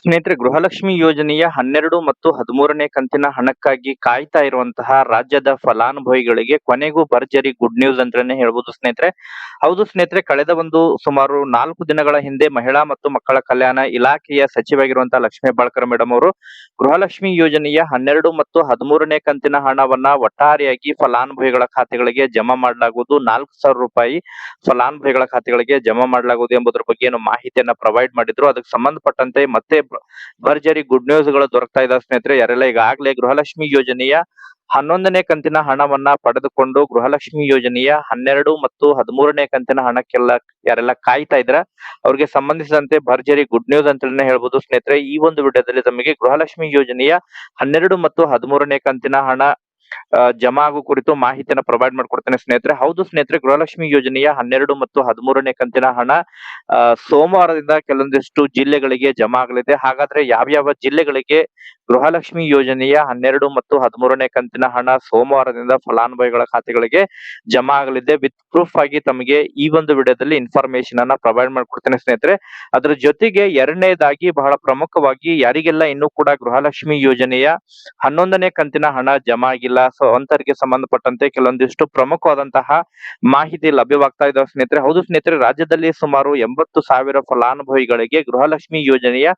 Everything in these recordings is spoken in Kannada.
ಸ್ನೇಹಿತರೆ, ಗೃಹಲಕ್ಷ್ಮಿ ಯೋಜನೆಯ ಹನ್ನೆರಡು ಮತ್ತು ಹದಿಮೂರನೇ ಕಂತಿನ ಹಣಕ್ಕಾಗಿ ಕಾಯ್ತಾ ಇರುವಂತಹ ರಾಜ್ಯದ ಫಲಾನುಭವಿಗಳಿಗೆ ಕೊನೆಗೂ ಭರ್ಜರಿ ಗುಡ್ ನ್ಯೂಸ್ ಅಂತಾನೆ ಹೇಳ್ಬೋದು ಸ್ನೇಹಿತರೆ. ಹೌದು ಸ್ನೇಹಿತರೆ, ಕಳೆದ ಒಂದು ಸುಮಾರು ನಾಲ್ಕು ದಿನಗಳ ಹಿಂದೆ ಮಹಿಳಾ ಮತ್ತು ಮಕ್ಕಳ ಕಲ್ಯಾಣ ಇಲಾಖೆಯ ಸಚಿವಾಗಿರುವಂತಹ ಲಕ್ಷ್ಮೀ ಬಾಳ್ಕರ್ ಮೇಡಮ್ ಅವರು ಗೃಹಲಕ್ಷ್ಮಿ ಯೋಜನೆಯ ಹನ್ನೆರಡು ಮತ್ತು ಹದಿಮೂರನೇ ಕಂತಿನ ಹಣವನ್ನ ಒಟ್ಟಾರೆಯಾಗಿ ಫಲಾನುಭವಿಗಳ ಖಾತೆಗಳಿಗೆ ಜಮಾ ಮಾಡಲಾಗುವುದು. ನಾಲ್ಕು ಸಾವಿರ ರೂಪಾಯಿ ಫಲಾನುಭವಿಗಳ ಖಾತೆಗಳಿಗೆ ಜಮಾ ಮಾಡಲಾಗುವುದು ಎಂಬುದರ ಬಗ್ಗೆ ಏನು ಮಾಹಿತಿಯನ್ನ ಪ್ರೊವೈಡ್ ಮಾಡಿದ್ರು. ಅದಕ್ಕೆ ಸಂಬಂಧಪಟ್ಟಂತೆ ಮತ್ತೆ ಭರ್ಜರಿ ಗುಡ್ ನ್ಯೂಸ್ಗಳು ದೊರಕ್ತಾ ಇದಾವೆ ಸ್ನೇಹಿತರೆ. ಯಾರೆಲ್ಲ ಈಗಾಗಲೇ ಗೃಹಲಕ್ಷ್ಮಿ ಯೋಜನೆಯ ಹನ್ನೊಂದನೇ ಕಂತಿನ ಹಣವನ್ನ ಪಡೆದುಕೊಂಡು ಗೃಹಲಕ್ಷ್ಮಿ ಯೋಜನೆಯ ಹನ್ನೆರಡು ಮತ್ತು ಹದಿಮೂರನೇ ಕಂತಿನ ಹಣಕ್ಕೆಲ್ಲ ಯಾರೆಲ್ಲ ಕಾಯ್ತಾ ಇದ್ರ, ಅವ್ರಿಗೆ ಸಂಬಂಧಿಸಿದಂತೆ ಭರ್ಜರಿ ಗುಡ್ ನ್ಯೂಸ್ ಅಂತಾನೆ ಹೇಳ್ಬೋದು ಸ್ನೇಹಿತರೆ. ಈ ಒಂದು ವಿಡಿಯೋದಲ್ಲಿ ತಮಗೆ ಗೃಹಲಕ್ಷ್ಮಿ ಯೋಜನೆಯ ಹನ್ನೆರಡು ಮತ್ತು ಹದಿಮೂರನೇ ಕಂತಿನ ಹಣ ಆ, ಜಮಾ ಆಗೋ ಕುರಿತು ಮಾಹಿತಿಯನ್ನು ಪ್ರೊವೈಡ್ ಮಾಡ್ಕೊಡ್ತೇನೆ ಸ್ನೇಹಿತರೆ. ಹೌದು ಸ್ನೇಹಿತರೆ ಗೃಹಲಕ್ಷ್ಮಿ ಯೋಜನೆಯ ಹನ್ನೆರಡು ಮತ್ತು ಹದಿಮೂರನೇ ಕಂತಿನ ಹಣ ಸೋಮವಾರದಿಂದ ಕೆಲವೊಂದಿಷ್ಟು ಜಿಲ್ಲೆಗಳಿಗೆ ಜಮಾ ಆಗಲಿದೆ ಹಾಗಾದ್ರೆ ಯಾವ್ಯಾವ ಜಿಲ್ಲೆಗಳಿಗೆ ಗೃಹಲಕ್ಷ್ಮಿ ಯೋಜನೆಯ ಹನ್ನೆರಡು ಮತ್ತು ಹದಿಮೂರನೇ ಕಂತಿನ ಹಣ ಸೋಮವಾರದಿಂದ ಫಲಾನುಭವಿಗಳ ಖಾತೆಗಳಿಗೆ ಜಮಾ ಆಗಲಿದೆ ವಿತ್ ಪ್ರೂಫ್ ಆಗಿ ತಮಗೆ ಈ ಒಂದು ವಿಡಿಯೋದಲ್ಲಿ ಇನ್ಫಾರ್ಮೇಶನ್ ಅನ್ನ ಪ್ರೊವೈಡ್ ಮಾಡ್ಕೊಡ್ತೇನೆ ಸ್ನೇಹಿತರೆ. ಅದರ ಜೊತೆಗೆ ಎರಡನೇದಾಗಿ ಬಹಳ ಪ್ರಮುಖವಾಗಿ ಯಾರಿಗೆಲ್ಲ ಇನ್ನೂ ಕೂಡ ಗೃಹಲಕ್ಷ್ಮಿ ಯೋಜನೆಯ ಹನ್ನೊಂದನೇ ಕಂತಿನ ಹಣ ಜಮಾ ಆಗಿಲ್ಲ ಸೊ ಅಂತರಿಗೆ ಸಂಬಂಧಪಟ್ಟಂತೆ ಕೆಲವೊಂದಿಷ್ಟು ಪ್ರಮುಖವಾದಂತಹ ಮಾಹಿತಿ ಲಭ್ಯವಾಗ್ತಾ ಇದಾವೆ ಸ್ನೇಹಿತರೆ. ಹೌದು ಸ್ನೇಹಿತರೆ, ರಾಜ್ಯದಲ್ಲಿ ಸುಮಾರು ಎಂಬತ್ತು ಸಾವಿರ ಫಲಾನುಭವಿಗಳಿಗೆ ಗೃಹಲಕ್ಷ್ಮಿ ಯೋಜನೆಯ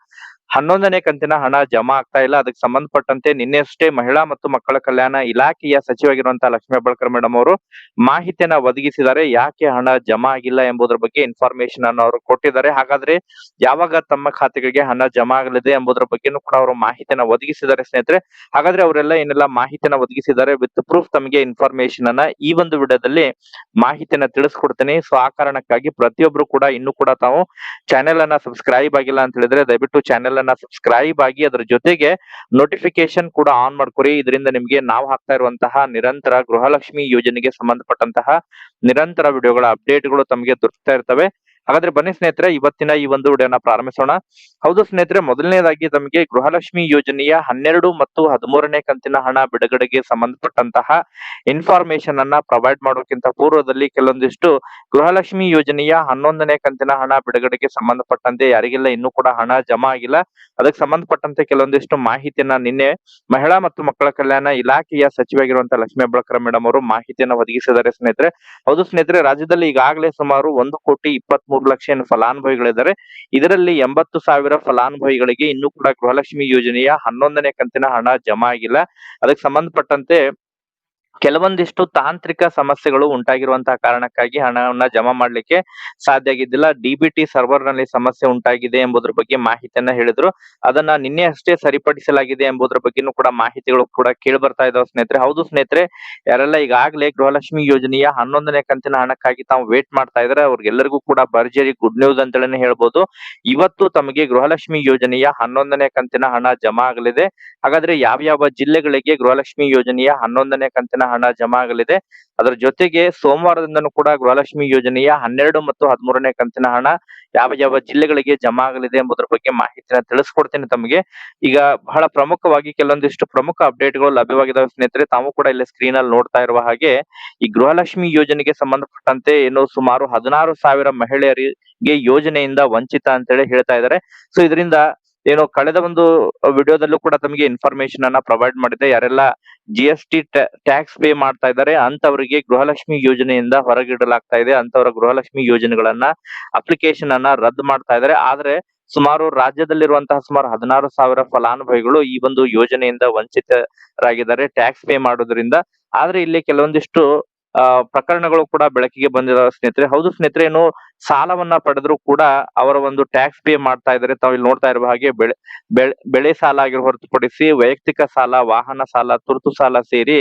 ಹನ್ನೊಂದನೇ ಕಂತಿನ ಹಣ ಜಮಾ ಆಗ್ತಾ ಇಲ್ಲ. ಅದಕ್ಕೆ ಸಂಬಂಧಪಟ್ಟಂತೆ ನಿನ್ನೆಯಷ್ಟೇ ಮಹಿಳಾ ಮತ್ತು ಮಕ್ಕಳ ಕಲ್ಯಾಣ ಇಲಾಖೆಯ ಸಚಿವಾಗಿರುವಂತಹ ಲಕ್ಷ್ಮೀ ಹೆಬ್ಬಾಳ್ಕರ್ ಮೇಡಮ್ ಅವರು ಮಾಹಿತಿಯನ್ನ ಒದಗಿಸಿದ್ದಾರೆ. ಯಾಕೆ ಹಣ ಜಮಾ ಆಗಿಲ್ಲ ಎಂಬುದರ ಬಗ್ಗೆ ಇನ್ಫಾರ್ಮೇಶನ್ ಅನ್ನು ಅವರು ಕೊಟ್ಟಿದ್ದಾರೆ. ಹಾಗಾದ್ರೆ ಯಾವಾಗ ತಮ್ಮ ಖಾತೆಗಳಿಗೆ ಹಣ ಜಮಾ ಆಗಲಿದೆ ಎಂಬುದರ ಬಗ್ಗೆನೂ ಕೂಡ ಅವರು ಮಾಹಿತಿಯನ್ನ ಒದಗಿಸಿದ್ದಾರೆ ಸ್ನೇಹಿತರೆ. ಹಾಗಾದ್ರೆ ಅವರೆಲ್ಲ ಏನೆಲ್ಲ ಮಾಹಿತಿಯನ್ನ ಒದಗಿಸಿದ್ದಾರೆ ವಿತ್ ಪ್ರೂಫ್ ತಮಗೆ ಇನ್ಫಾರ್ಮೇಶನ್ ಅನ್ನ ಈ ಒಂದು ವಿಡಿಯೋದಲ್ಲಿ ಮಾಹಿತಿಯನ್ನ ತಿಳಿಸ್ಕೊಡ್ತೇನೆ. ಸೊ ಆ ಕಾರಣಕ್ಕಾಗಿ ಪ್ರತಿಯೊಬ್ರು ಕೂಡ ಇನ್ನು ಕೂಡ ತಾವು ಚಾನೆಲ್ ಅನ್ನ ಸಬ್ಸ್ಕ್ರೈಬ್ ಆಗಿಲ್ಲ ಅಂತ ಹೇಳಿದ್ರೆ ದಯವಿಟ್ಟು ಚಾನೆಲ್ ಅನ್ನ ಸಬ್ಸ್ಕ್ರೈಬ್ ಆಗಿ ಅದರ ಜೊತೆಗೆ ನೋಟಿಫಿಕೇಶನ್ ಕೂಡ ಆನ್ ಮಾಡ್ಕೊರಿ. ಇದರಿಂದ ನಿಮ್ಗೆ ನಾವು ಹಾಕ್ತಾ ಇರುವಂತಹ ನಿರಂತರ ಗೃಹಲಕ್ಷ್ಮಿ ಯೋಜನೆಗೆ ಸಂಬಂಧಪಟ್ಟಂತಹ ನಿರಂತರ ವಿಡಿಯೋಗಳ ಅಪ್ಡೇಟ್ಗಳು ತಮಗೆ ದೊರಕ್ತಾ ಇರ್ತವೆ. ಹಾಗಾದ್ರೆ ಬನ್ನಿ ಸ್ನೇಹಿತರೆ, ಇವತ್ತಿನ ಈ ಒಂದು ವಿಡಿಯೋನ ಪ್ರಾರಂಭಿಸೋಣ. ಹೌದು ಸ್ನೇಹಿತರೆ, ಮೊದಲನೇದಾಗಿ ತಮಗೆ ಗೃಹಲಕ್ಷ್ಮಿ ಯೋಜನೆಯ ಹನ್ನೆರಡು ಮತ್ತು ಹದಿಮೂರನೇ ಕಂತಿನ ಹಣ ಬಿಡುಗಡೆಗೆ ಸಂಬಂಧಪಟ್ಟಂತಹ ಇನ್ಫಾರ್ಮೇಶನ್ ಅನ್ನ ಪ್ರೊವೈಡ್ ಮಾಡೋಕ್ಕಿಂತ ಪೂರ್ವದಲ್ಲಿ ಕೆಲವೊಂದಿಷ್ಟು ಗೃಹಲಕ್ಷ್ಮಿ ಯೋಜನೆಯ ಹನ್ನೊಂದನೇ ಕಂತಿನ ಹಣ ಬಿಡುಗಡೆಗೆ ಸಂಬಂಧಪಟ್ಟಂತೆ ಯಾರಿಗೆಲ್ಲ ಇನ್ನೂ ಕೂಡ ಹಣ ಜಮಾ ಆಗಿಲ್ಲ. ಅದಕ್ಕೆ ಸಂಬಂಧಪಟ್ಟಂತೆ ಕೆಲವೊಂದಿಷ್ಟು ಮಾಹಿತಿಯನ್ನ ನಿನ್ನೆ ಮಹಿಳಾ ಮತ್ತು ಮಕ್ಕಳ ಕಲ್ಯಾಣ ಇಲಾಖೆಯ ಸಚಿವಾಗಿರುವಂತಹ ಲಕ್ಷ್ಮೀ ಹೆಬ್ಬಾಳ್ಕರ್ ಮೇಡಮ್ ಅವರು ಮಾಹಿತಿಯನ್ನ ಒದಗಿಸಿದ್ದಾರೆ ಸ್ನೇಹಿತರೆ. ಹೌದು ಸ್ನೇಹಿತರೆ, ರಾಜ್ಯದಲ್ಲಿ ಈಗಾಗಲೇ ಸುಮಾರು ಒಂದು ಕೋಟಿ ಇಪ್ಪತ್ತ್ ಮೂರು ಲಕ್ಷ ಏನು ಫಲಾನುಭವಿಗಳಿದ್ದಾರೆ. ಇದರಲ್ಲಿ ಎಂಬತ್ತು ಸಾವಿರ ಫಲಾನುಭವಿಗಳಿಗೆ ಇನ್ನೂ ಕೂಡ ಗೃಹಲಕ್ಷ್ಮಿ ಯೋಜನೆಯ ಹನ್ನೊಂದನೇ ಕಂತಿನ ಹಣ ಜಮಾ ಆಗಿಲ್ಲ. ಅದಕ್ಕೆ ಸಂಬಂಧಪಟ್ಟಂತೆ ಕೆಲವೊಂದಿಷ್ಟು ತಾಂತ್ರಿಕ ಸಮಸ್ಯೆಗಳು ಉಂಟಾಗಿರುವಂತಹ ಕಾರಣಕ್ಕಾಗಿ ಹಣವನ್ನ ಜಮಾ ಮಾಡ್ಲಿಕ್ಕೆ ಸಾಧ್ಯ ಆಗಿದ್ದಿಲ್ಲ. ಡಿಬಿಟಿ ಸರ್ವರ್ನಲ್ಲಿ ಸಮಸ್ಯೆ ಉಂಟಾಗಿದೆ ಎಂಬುದರ ಬಗ್ಗೆ ಮಾಹಿತಿಯನ್ನ ಹೇಳಿದ್ರು. ಅದನ್ನ ನಿನ್ನೆ ಅಷ್ಟೇ ಸರಿಪಡಿಸಲಾಗಿದೆ ಎಂಬುದರ ಬಗ್ಗೆನೂ ಕೂಡ ಮಾಹಿತಿಗಳು ಕೂಡ ಕೇಳಿ ಬರ್ತಾ ಇದಾವೆ ಸ್ನೇಹಿತರೆ. ಹೌದು ಸ್ನೇಹಿತರೆ, ಯಾರೆಲ್ಲ ಈಗಾಗಲೇ ಗೃಹಲಕ್ಷ್ಮಿ ಯೋಜನೆಯ ಹನ್ನೊಂದನೇ ಕಂತಿನ ಹಣಕ್ಕಾಗಿ ತಾವು ವೇಟ್ ಮಾಡ್ತಾ ಇದ್ರೆ, ಅವ್ರಿಗೆಲ್ಲರಿಗೂ ಕೂಡ ಭರ್ಜರಿ ಗುಡ್ ನ್ಯೂಸ್ ಅಂತೇಳಿ ಹೇಳ್ಬೋದು. ಇವತ್ತು ತಮಗೆ ಗೃಹಲಕ್ಷ್ಮಿ ಯೋಜನೆಯ ಹನ್ನೊಂದನೇ ಕಂತಿನ ಹಣ ಜಮಾ ಆಗಲಿದೆ. ಹಾಗಾದ್ರೆ ಯಾವ ಯಾವ ಜಿಲ್ಲೆಗಳಿಗೆ ಗೃಹಲಕ್ಷ್ಮಿ ಯೋಜನೆಯ ಹನ್ನೊಂದನೇ ಕಂತಿನ ಹಣ ಜಮಾ ಆಗಲಿದೆ. ಅದರ ಜೊತೆಗೆ ಸೋಮವಾರದಿಂದನೂ ಕೂಡ ಗೃಹಲಕ್ಷ್ಮಿ ಯೋಜನೆಯ ಹನ್ನೆರಡು ಮತ್ತು ಹದಿಮೂರನೇ ಕಂತಿನ ಹಣ ಯಾವ ಯಾವ ಜಿಲ್ಲೆಗಳಿಗೆ ಜಮಾ ಆಗಲಿದೆ ಎಂಬುದರ ಬಗ್ಗೆ ಮಾಹಿತಿನ ತಿಳಿಸ್ಕೊಡ್ತೀನಿ ತಮಗೆ. ಈಗ ಬಹಳ ಪ್ರಮುಖವಾಗಿ ಕೆಲವೊಂದಿಷ್ಟು ಪ್ರಮುಖ ಅಪ್ಡೇಟ್ಗಳು ಲಭ್ಯವಾಗಿದ್ದಾವೆ ಸ್ನೇಹಿತರೆ. ತಾವು ಕೂಡ ಇಲ್ಲಿ ಸ್ಕ್ರೀನ್ ಅಲ್ಲಿ ನೋಡ್ತಾ ಇರುವ ಹಾಗೆ ಈ ಗೃಹಲಕ್ಷ್ಮಿ ಯೋಜನೆಗೆ ಸಂಬಂಧಪಟ್ಟಂತೆ ಏನು ಸುಮಾರು ಹದಿನಾರು ಸಾವಿರ ಮಹಿಳೆಯರಿಗೆ ಯೋಜನೆಯಿಂದ ವಂಚಿತ ಅಂತೇಳಿ ಹೇಳ್ತಾ ಇದ್ದಾರೆ. ಸೊ ಇದರಿಂದ ಏನು ಕಳೆದ ಒಂದು ವಿಡಿಯೋದಲ್ಲೂ ಕೂಡ ತಮಗೆ ಇನ್ಫಾರ್ಮೇಶನ್ ಅನ್ನ ಪ್ರೊವೈಡ್ ಮಾಡಿದೆ. ಯಾರೆಲ್ಲ G S T tax pay ಮಾಡ್ತಾ ಇದ್ದಾರೆ ಅಂತವರಿಗೆ ಗೃಹಲಕ್ಷ್ಮಿ ಯೋಜನೆಯಿಂದ ಹೊರಗಿಡಲಾಗ್ತಾ ಇದೆ. ಅಂತವರ ಗೃಹಲಕ್ಷ್ಮಿ ಯೋಜನೆಗಳನ್ನ ಅಪ್ಲಿಕೇಶನ್ ಅನ್ನ ರದ್ದು ಮಾಡ್ತಾ ಇದ್ದಾರೆ. ಆದ್ರೆ ಸುಮಾರು ರಾಜ್ಯದಲ್ಲಿರುವಂತಹ ಸುಮಾರು ಹದಿನಾರು ಸಾವಿರ ಫಲಾನುಭವಿಗಳು ಈ ಒಂದು ಯೋಜನೆಯಿಂದ ವಂಚಿತರಾಗಿದ್ದಾರೆ ಟ್ಯಾಕ್ಸ್ ಪೇ ಮಾಡೋದ್ರಿಂದ. ಆದ್ರೆ ಇಲ್ಲಿ ಕೆಲವೊಂದಿಷ್ಟು ಆ, ಪ್ರಕರಣಗಳು ಕೂಡ ಬೆಳಕಿಗೆ ಬಂದಿರೋ ಸ್ನೇಹಿತರೆ. ಹೌದು ಸ್ನೇಹಿತರೆ ಏನು ಸಾಲವನ್ನ ಪಡೆದ್ರು ಕೂಡ ಅವರ ಒಂದು ಟ್ಯಾಕ್ಸ್ ಪೇ ಮಾಡ್ತಾ ಇದ್ದಾರೆ. ಇಲ್ಲಿ ನೋಡ್ತಾ ಇರುವ ಹಾಗೆ ಬೆಳೆ ಬೆಳೆ ಸಾಲ ಆಗಿ ಹೊರತುಪಡಿಸಿ ವೈಯಕ್ತಿಕ ಸಾಲ, ವಾಹನ ಸಾಲ, ತುರ್ತು ಸಾಲ ಸೇರಿ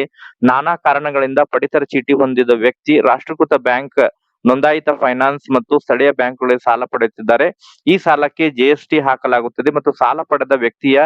ನಾನಾ ಕಾರಣಗಳಿಂದ ಪಡಿತರ ಚೀಟಿ ಹೊಂದಿದ ವ್ಯಕ್ತಿ ರಾಷ್ಟ್ರೀಕೃತ ಬ್ಯಾಂಕ್ ನೋಂದಾಯಿತ ಫೈನಾನ್ಸ್ ಮತ್ತು ಸ್ಥಳೀಯ ಬ್ಯಾಂಕ್ಗಳಲ್ಲಿ ಸಾಲ ಪಡೆಯುತ್ತಿದ್ದಾರೆ. ಈ ಸಾಲಕ್ಕೆ ಜಿಎಸ್ಟಿ ಹಾಕಲಾಗುತ್ತದೆ ಮತ್ತು ಸಾಲ ಪಡೆದ ವ್ಯಕ್ತಿಯ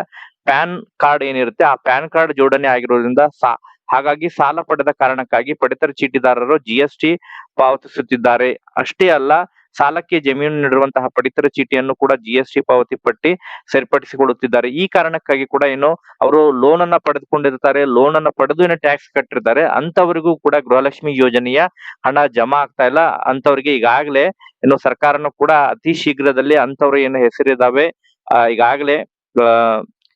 ಪ್ಯಾನ್ ಕಾರ್ಡ್ ಏನಿರುತ್ತೆ, ಆ ಪ್ಯಾನ್ ಕಾರ್ಡ್ ಜೋಡಣೆ ಆಗಿರೋದ್ರಿಂದ ಸಾ ಹಾಗಾಗಿ ಸಾಲ ಪಡೆದ ಕಾರಣಕ್ಕಾಗಿ ಪಡಿತರ ಚೀಟಿದಾರರು ಜಿಎಸ್ಟಿ ಪಾವತಿಸುತ್ತಿದ್ದಾರೆ. ಅಷ್ಟೇ ಅಲ್ಲ, ಸಾಲಕ್ಕೆ ಜಮೀನು ನೀಡಿರುವಂತಹ ಪಡಿತರ ಚೀಟಿಯನ್ನು ಕೂಡ ಜಿಎಸ್ಟಿ ಪಾವತಿ ಪಟ್ಟಿ ಸರಿಪಡಿಸಿಕೊಳ್ಳುತ್ತಿದ್ದಾರೆ ಈ ಕಾರಣಕ್ಕಾಗಿ ಕೂಡ ಏನು ಅವರು ಲೋನ್ ಅನ್ನ ಪಡೆದುಕೊಂಡಿರ್ತಾರೆ. ಲೋನ್ ಅನ್ನ ಪಡೆದು ಏನು ಟ್ಯಾಕ್ಸ್ ಕಟ್ಟಿರ್ತಾರೆ. ಅಂತವರಿಗೂ ಕೂಡ ಗೃಹಲಕ್ಷ್ಮಿ ಯೋಜನೆಯ ಹಣ ಜಮಾ ಆಗ್ತಾ ಇಲ್ಲ. ಅಂತವರಿಗೆ ಈಗಾಗಲೇ ಏನು ಸರ್ಕಾರನು ಕೂಡ ಅತಿ ಶೀಘ್ರದಲ್ಲಿ ಅಂತವ್ರ ಏನು ಹೆಸರಿದಾವೆ. ಈಗಾಗಲೇ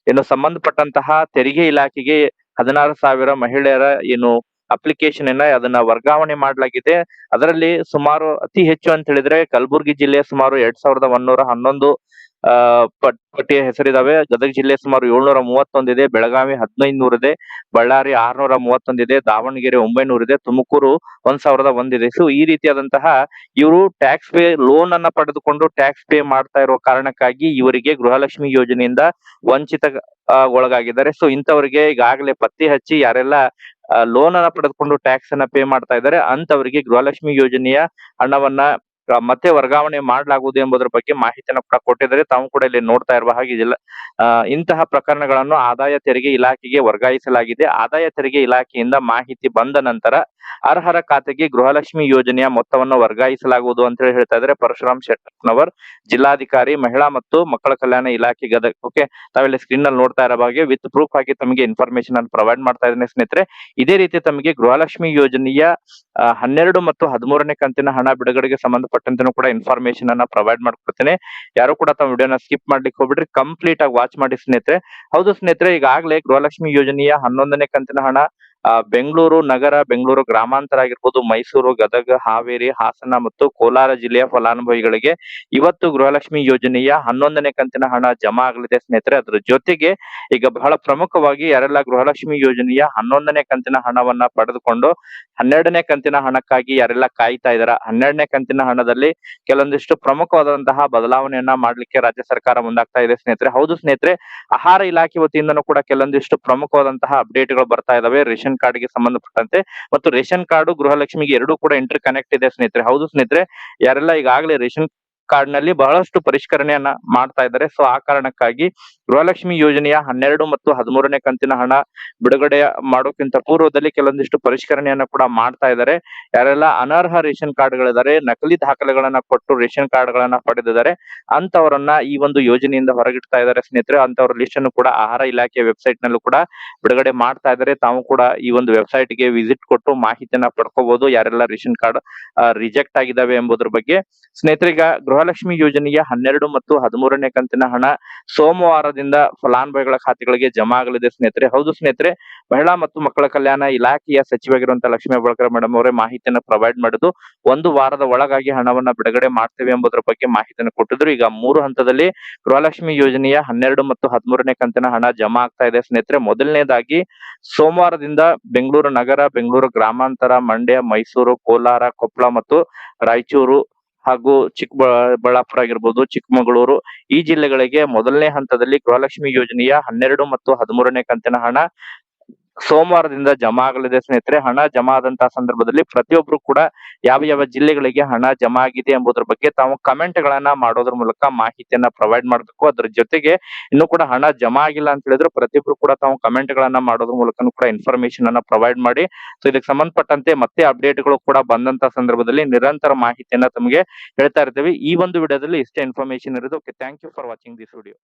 ಏನು ಸಂಬಂಧಪಟ್ಟಂತಹ ತೆರಿಗೆ ಇಲಾಖೆಗೆ ಹದಿನಾರು ಸಾವಿರ ಮಹಿಳೆಯರ ಏನು ಅಪ್ಲಿಕೇಶನ್ ಅನ್ನ ಅದನ್ನ ವರ್ಗಾವಣೆ ಮಾಡಲಾಗಿದೆ. ಅದರಲ್ಲಿ ಸುಮಾರು ಅತಿ ಹೆಚ್ಚು ಅಂತ ಹೇಳಿದ್ರೆ ಕಲಬುರಗಿ ಜಿಲ್ಲೆಯ ಸುಮಾರು ಎರಡ್ ಸಾವಿರದ ಒಂದೂರ ಹನ್ನೊಂದು ಆ, ಪಟ್, ಪಟ್ಟಿಯ ಹೆಸರಿದಾವೆ. ಗದಗ ಜಿಲ್ಲೆ ಸುಮಾರು ಏಳ್ನೂರ ಮೂವತ್ತೊಂದಿದೆ ಬೆಳಗಾವಿ ಹದಿನೈದು ಇದೆ. ಬಳ್ಳಾರಿ ಆರ್ನೂರ ಮೂವತ್ತೊಂದಿದೆ ದಾವಣಗೆರೆ ಒಂಬೈನೂರ ಇದೆ. ತುಮಕೂರು ಒಂದ್ ಸಾವಿರದ ಒಂದಿದೆ ಸೊ ಈ ರೀತಿಯಾದಂತಹ ಇವರು ಟ್ಯಾಕ್ಸ್ ಪೇ ಲೋನ್ ಅನ್ನ ಪಡೆದುಕೊಂಡು ಟ್ಯಾಕ್ಸ್ ಪೇ ಮಾಡ್ತಾ ಇರುವ ಕಾರಣಕ್ಕಾಗಿ ಇವರಿಗೆ ಗೃಹಲಕ್ಷ್ಮಿ ಯೋಜನೆಯಿಂದ ವಂಚಿತ ಒಳಗಾಗಿದ್ದಾರೆ. ಸೊ ಇಂಥವರಿಗೆ ಈಗಾಗಲೇ ಪತ್ತೆ ಹಚ್ಚಿ ಯಾರೆಲ್ಲ ಲೋನ್ ಅನ್ನ ಪಡೆದುಕೊಂಡು ಟ್ಯಾಕ್ಸ್ ಅನ್ನ ಪೇ ಮಾಡ್ತಾ ಇದ್ದಾರೆ ಅಂತವರಿಗೆ ಗೃಹಲಕ್ಷ್ಮಿ ಯೋಜನೆಯ ಹಣವನ್ನ ಮತ್ತೆ ವರ್ಗಾವಣೆ ಮಾಡಲಾಗುವುದು ಎಂಬುದರ ಬಗ್ಗೆ ಮಾಹಿತಿಯನ್ನು ಕೂಡ ಕೊಟ್ಟಿದ್ದಾರೆ. ತಾವು ಕೂಡ ಇಲ್ಲಿ ನೋಡ್ತಾ ಇರುವ ಹಾಗೆ ಇಲ್ಲ ಇಂತಹ ಪ್ರಕರಣಗಳನ್ನು ಆದಾಯ ತೆರಿಗೆ ಇಲಾಖೆಗೆ ವರ್ಗಾಯಿಸಲಾಗಿದೆ. ಆದಾಯ ತೆರಿಗೆ ಇಲಾಖೆಯಿಂದ ಮಾಹಿತಿ ಬಂದ ನಂತರ ಅರ್ಹರ ಖಾತೆಗೆ ಗೃಹಲಕ್ಷ್ಮಿ ಯೋಜನೆಯ ಮೊತ್ತವನ್ನು ವರ್ಗಾಯಿಸಲಾಗುವುದು ಅಂತ ಹೇಳಿ ಹೇಳ್ತಾ ಇದ್ರೆ ಪರಶುರಾಮ್ ಶೆಟ್ಟನವರ್, ಜಿಲ್ಲಾಧಿಕಾರಿ, ಮಹಿಳಾ ಮತ್ತು ಮಕ್ಕಳ ಕಲ್ಯಾಣ ಇಲಾಖೆ ಗದಗ. ಓಕೆ ತಾವೆಲ್ಲ ಸ್ಕ್ರೀನ್ನಲ್ಲಿ ನೋಡ್ತಾ ಇರೋ ಹಾಗೆ ವಿತ್ ಪ್ರೂಫ್ ಆಗಿ ತಮಗೆ ಇನ್ಫಾರ್ಮೇಶನ್ ಅನ್ನು ಪ್ರೊವೈಡ್ ಮಾಡ್ತಾ ಇದ್ದೇನೆ ಸ್ನೇಹಿತರೆ. ಇದೇ ರೀತಿ ತಮಗೆ ಗೃಹಲಕ್ಷ್ಮಿ ಯೋಜನೆಯ ಹನ್ನೆರಡು ಮತ್ತು ಹದಿಮೂರನೇ ಕಂತಿನ ಹಣ ಬಿಡುಗಡೆಗೆ ಸಂಬಂಧಪಟ್ಟಂತೆ ಕೂಡ ಇನ್ಫಾರ್ಮೇಶನ್ ಅನ್ನ ಪ್ರೊವೈಡ್ ಮಾಡ್ಕೊಡ್ತೇನೆ. ಯಾರು ಕೂಡ ತಮ್ಮ ವಿಡಿಯೋನ ಸ್ಕಿಪ್ ಮಾಡ್ಲಿಕ್ಕೆ ಹೋಗ್ಬಿಡ್ರಿ ಕಂಪ್ಲೀಟ್ ಆಗಿ ವಾಚ್ ಮಾಡಿ ಸ್ನೇಹಿತರೆ. ಹೌದು ಸ್ನೇಹಿತರೆ, ಈಗಾಗಲೇ ಗೃಹಲಕ್ಷ್ಮಿ ಯೋಜನೆಯ ಹನ್ನೊಂದನೇ ಕಂತಿನ ಹಣ ಆ, ಬೆಂಗಳೂರು ನಗರ ಬೆಂಗಳೂರು ಗ್ರಾಮಾಂತರ ಆಗಿರ್ಬೋದು ಮೈಸೂರು ಗದಗ ಹಾವೇರಿ ಹಾಸನ ಮತ್ತು ಕೋಲಾರ ಜಿಲ್ಲೆಯ ಫಲಾನುಭವಿಗಳಿಗೆ ಇವತ್ತು ಗೃಹಲಕ್ಷ್ಮಿ ಯೋಜನೆಯ ಹನ್ನೊಂದನೇ ಕಂತಿನ ಹಣ ಜಮಾ ಆಗಲಿದೆ ಸ್ನೇಹಿತರೆ. ಅದರ ಜೊತೆಗೆ ಈಗ ಬಹಳ ಪ್ರಮುಖವಾಗಿ ಯಾರೆಲ್ಲ ಗೃಹಲಕ್ಷ್ಮಿ ಯೋಜನೆಯ ಹನ್ನೊಂದನೇ ಕಂತಿನ ಹಣವನ್ನ ಪಡೆದುಕೊಂಡು ಹನ್ನೆರಡನೇ ಕಂತಿನ ಹಣಕ್ಕಾಗಿ ಯಾರೆಲ್ಲ ಕಾಯ್ತಾ ಇದಾರ ಹನ್ನೆರಡನೇ ಕಂತಿನ ಹಣದಲ್ಲಿ ಕೆಲವೊಂದಿಷ್ಟು ಪ್ರಮುಖವಾದಂತಹ ಬದಲಾವಣೆಯನ್ನ ಮಾಡ್ಲಿಕ್ಕೆ ರಾಜ್ಯ ಸರ್ಕಾರ ಮುಂದಾಗ್ತಾ ಇದೆ ಸ್ನೇಹಿತರೆ. ಹೌದು ಸ್ನೇಹಿತರೆ ಆಹಾರ ಇಲಾಖೆ ವತಿಯಿಂದನೂ ಕೂಡ ಕೆಲವೊಂದಿಷ್ಟು ಪ್ರಮುಖವಾದಂತಹ ಅಪ್ಡೇಟ್ಗಳು ಬರ್ತಾ ಇದಾವೆ. ರೇಷನ್ ಕಾರ್ಡ್ಗೆ ಸಂಬಂಧಪಟ್ಟಂತೆ ಮತ್ತು ರೇಷನ್ ಕಾರ್ಡ್ ಗೃಹಲಕ್ಷ್ಮಿಗೆ ಎರಡೂ ಕೂಡ ಇಂಟರ್ ಕನೆಕ್ಟ್ ಇದೆ ಸ್ನೇಹಿತರೆ. ಹೌದು ಸ್ನೇಹಿತರೆ. ಯಾರೆಲ್ಲ ಈಗಾಗಲೇ ರೇಷನ್ ಕಾರ್ಡ್ನಲ್ಲಿ ಬಹಳಷ್ಟು ಪರಿಷ್ಕರಣೆಯನ್ನ ಮಾಡ್ತಾ ಇದ್ದಾರೆ. ಸೊ, ಆ ಕಾರಣಕ್ಕಾಗಿ ಗೃಹಲಕ್ಷ್ಮಿ ಯೋಜನೆಯ ಹನ್ನೆರಡು ಮತ್ತು ಹದಿಮೂರನೇ ಕಂತಿನ ಹಣ ಬಿಡುಗಡೆ ಮಾಡೋಕ್ಕಿಂತ ಪೂರ್ವದಲ್ಲಿ ಕೆಲವೊಂದಿಷ್ಟು ಪರಿಷ್ಕರಣೆಯನ್ನ ಕೂಡ ಮಾಡ್ತಾ ಇದ್ದಾರೆ. ಯಾರೆಲ್ಲ ಅನರ್ಹ ರೇಷನ್ ಕಾರ್ಡ್ ಗಳಿದ್ದಾರೆ ನಕಲಿ ದಾಖಲೆಗಳನ್ನ ಕೊಟ್ಟು ರೇಷನ್ ಕಾರ್ಡ್ ಗಳನ್ನ ಪಡೆದಿದ್ದಾರೆ ಅಂತವರನ್ನ ಈ ಒಂದು ಯೋಜನೆಯಿಂದ ಹೊರಗಿಡ್ತಾ ಇದ್ದಾರೆ ಸ್ನೇಹಿತರೆ. ಅಂತವ್ರ ಲಿಸ್ಟ್ ಅನ್ನು ಕೂಡ ಆಹಾರ ಇಲಾಖೆಯ ವೆಬ್ಸೈಟ್ ನಲ್ಲೂ ಕೂಡ ಬಿಡುಗಡೆ ಮಾಡ್ತಾ ಇದ್ದಾರೆ. ತಾವು ಕೂಡ ಈ ಒಂದು ವೆಬ್ಸೈಟ್ಗೆ ವಿಸಿಟ್ ಕೊಟ್ಟು ಮಾಹಿತಿಯನ್ನ ಪಡ್ಕೋಬಹುದು ಯಾರೆಲ್ಲ ರೇಷನ್ ಕಾರ್ಡ್ ರಿಜೆಕ್ಟ್ ಆಗಿದ್ದಾವೆ ಎಂಬುದ್ರ ಬಗ್ಗೆ. ಸ್ನೇಹಿತರೀಗ ಗೃಹಲಕ್ಷ್ಮಿ ಯೋಜನೆಯ ಹನ್ನೆರಡು ಮತ್ತು ಹದಿಮೂರನೇ ಕಂತಿನ ಹಣ ಸೋಮವಾರದಿಂದ ಫಲಾನುಭವಿಗಳ ಖಾತೆಗಳಿಗೆ ಜಮಾ ಆಗಲಿದೆ ಸ್ನೇಹಿತರೆ. ಹೌದು ಸ್ನೇಹಿತರೆ, ಮಹಿಳಾ ಮತ್ತು ಮಕ್ಕಳ ಕಲ್ಯಾಣ ಇಲಾಖೆಯ ಸಚಿವರಾಗಿರುವಂತಹ ಲಕ್ಷ್ಮೀ ಹೆಬ್ಬಾಳ್ಕರ್ ಮೇಡಮ್ ಅವರೇ ಮಾಹಿತಿಯನ್ನು ಪ್ರೊವೈಡ್ ಮಾಡಿದ್ದು, ಒಂದು ವಾರದ ಒಳಗಾಗಿ ಹಣವನ್ನ ಬಿಡುಗಡೆ ಮಾಡ್ತೇವೆ ಎಂಬುದರ ಬಗ್ಗೆ ಮಾಹಿತಿಯನ್ನು ಕೊಟ್ಟಿದ್ರು. ಈಗ ಮೂರು ಹಂತದಲ್ಲಿ ಗೃಹಲಕ್ಷ್ಮಿ ಯೋಜನೆಯ ಹನ್ನೆರಡು ಮತ್ತು ಹದಿಮೂರನೇ ಕಂತಿನ ಹಣ ಜಮಾ ಆಗ್ತಾ ಇದೆ ಸ್ನೇಹಿತರೆ. ಮೊದಲನೇದಾಗಿ ಸೋಮವಾರದಿಂದ ಬೆಂಗಳೂರು ನಗರ, ಬೆಂಗಳೂರು ಗ್ರಾಮಾಂತರ, ಮಂಡ್ಯ, ಮೈಸೂರು, ಕೋಲಾರ, ಕೊಪ್ಪಳ ಮತ್ತು ರಾಯಚೂರು ಹಾಗೂ ಚಿಕ್ಕಬಳ್ಳಾಪುರ ಆಗಿರ್ಬೋದು, ಚಿಕ್ಕಮಗಳೂರು, ಈ ಜಿಲ್ಲೆಗಳಿಗೆ ಮೊದಲನೇ ಹಂತದಲ್ಲಿ ಗೃಹಲಕ್ಷ್ಮಿ ಯೋಜನೆಯ ಹನ್ನೆರಡು ಮತ್ತು ಹದಿಮೂರನೇ ಕಂತಿನ ಹಣ ಸೋಮವಾರದಿಂದ ಜಮಾ ಆಗಲಿದೆ ಸ್ನೇಹಿತರೆ. ಹಣ ಜಮಾ ಆದಂತಹ ಸಂದರ್ಭದಲ್ಲಿ ಪ್ರತಿಯೊಬ್ರು ಕೂಡ ಯಾವ ಯಾವ ಜಿಲ್ಲೆಗಳಿಗೆ ಹಣ ಜಮಾ ಆಗಿದೆ ಎಂಬುದರ ಬಗ್ಗೆ ತಾವು ಕಮೆಂಟ್ ಗಳನ್ನ ಮಾಡೋದ್ರ ಮೂಲಕ ಮಾಹಿತಿಯನ್ನ ಪ್ರೊವೈಡ್ ಮಾಡಬೇಕು. ಅದ್ರ ಜೊತೆಗೆ ಇನ್ನು ಕೂಡ ಹಣ ಜಮಾ ಆಗಿಲ್ಲ ಅಂತ ಹೇಳಿದ್ರು ಪ್ರತಿಯೊಬ್ರು ಕೂಡ ತಾವು ಕಮೆಂಟ್ ಗಳನ್ನ ಮಾಡೋದ್ರ ಮೂಲಕ ಕೂಡ ಇನ್ಫಾರ್ಮೇಶನ್ ಅನ್ನ ಪ್ರೊವೈಡ್ ಮಾಡಿ. ಸೊ ಇದಕ್ಕೆ ಸಂಬಂಧಪಟ್ಟಂತೆ ಮತ್ತೆ ಅಪ್ಡೇಟ್ಗಳು ಕೂಡ ಬಂದಂತ ಸಂದರ್ಭದಲ್ಲಿ ನಿರಂತರ ಮಾಹಿತಿಯನ್ನ ತಮಗೆ ಹೇಳ್ತಾ ಇರ್ತೀವಿ. ಈ ಒಂದು ವಿಡಿಯೋದಲ್ಲಿ ಇಷ್ಟೇ ಇನ್ಫಾರ್ಮೇಶನ್ ಇರೋದು. Okay thank you for watching this video